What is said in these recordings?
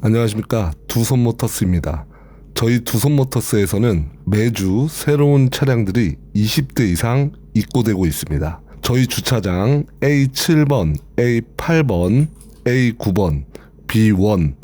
안녕하십니까 두손 모터스입니다. 저희 두손 모터스에서는 매주 새로운 차량들이 20대 이상 입고되고 있습니다. 저희 주차장 A7번, A8번, A9번, B1,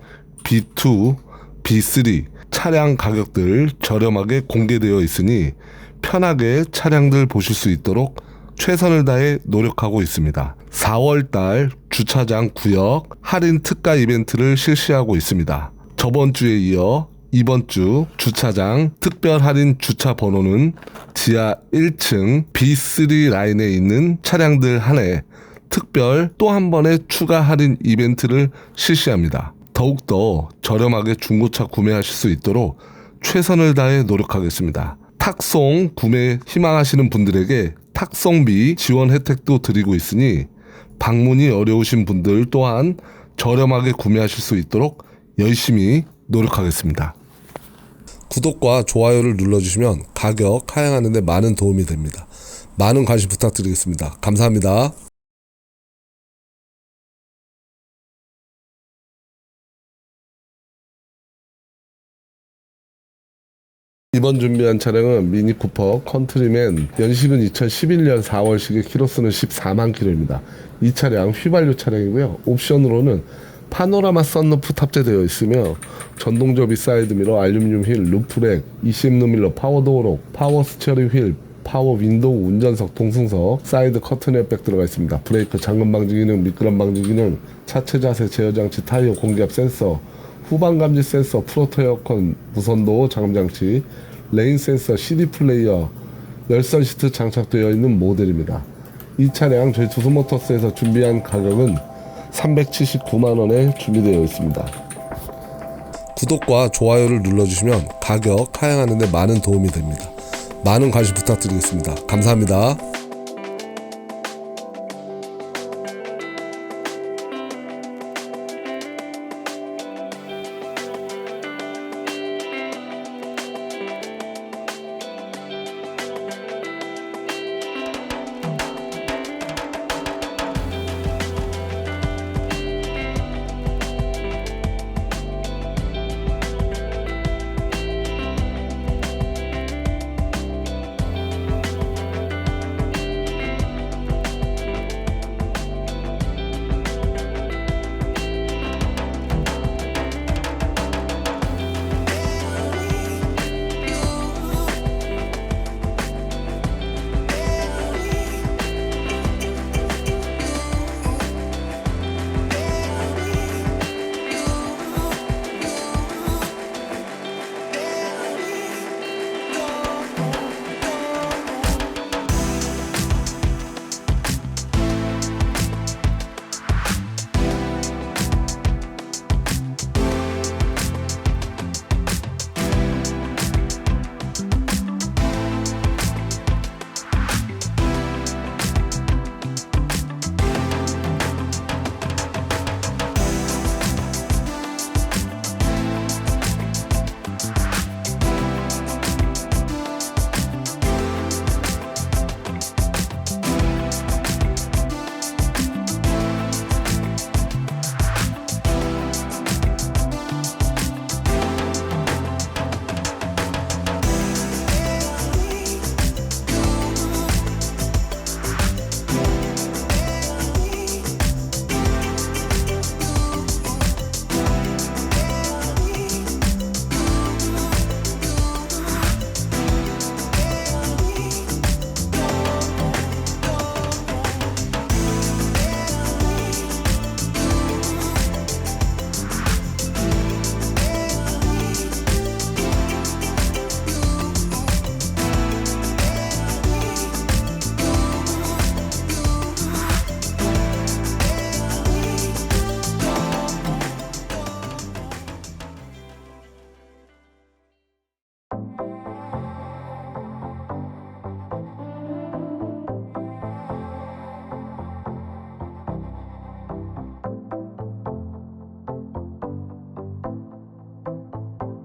B2, B3 차량 가격들 저렴하게 공개되어 있으니 편하게 차량들 보실 수 있도록 최선을 다해 노력하고 있습니다. 4월달 주차장 구역 할인 특가 이벤트를 실시하고 있습니다. 저번 주에 이어 이번 주 주차장 특별 할인 주차 번호는 지하 1층 B3 라인에 있는 차량들 한 해 특별 또 한 번의 추가 할인 이벤트를 실시합니다. 더욱더 저렴하게 중고차 구매하실 수 있도록 최선을 다해 노력하겠습니다. 탁송 구매 희망하시는 분들에게 탁송비 지원 혜택도 드리고 있으니 방문이 어려우신 분들 또한 저렴하게 구매하실 수 있도록 열심히 노력하겠습니다. 구독과 좋아요를 눌러주시면 가격 하향하는 데 많은 도움이 됩니다. 많은 관심 부탁드리겠습니다. 감사합니다. 이번 준비한 차량은 미니 쿠퍼 컨트리맨 연식은 2011년 4월식의 키로수는 14만 킬로입니다. 이 차량 휘발유 차량이고요. 옵션으로는 파노라마 썬루프 탑재되어 있으며 전동 접이 사이드미러, 알루미늄 휠, 루프렉, 20mm 파워도어록, 파워 스티어링 휠, 파워 윈도우, 운전석, 동승석, 사이드 커튼 에어백 들어가 있습니다. 브레이크, 잠금 방지 기능, 미끄럼 방지 기능, 차체 자세 제어 장치, 타이어 공기압 센서, 후방 감지 센서, 프로토 에어컨, 무선도 잠금 장치, 레인 센서, CD 플레이어, 열선 시트 장착되어 있는 모델입니다. 이 차량 저희 두수모터스에서 준비한 가격은 379만 원에 준비되어 있습니다. 구독과 좋아요를 눌러주시면 가격 하향하는 데 많은 도움이 됩니다. 많은 관심 부탁드리겠습니다. 감사합니다.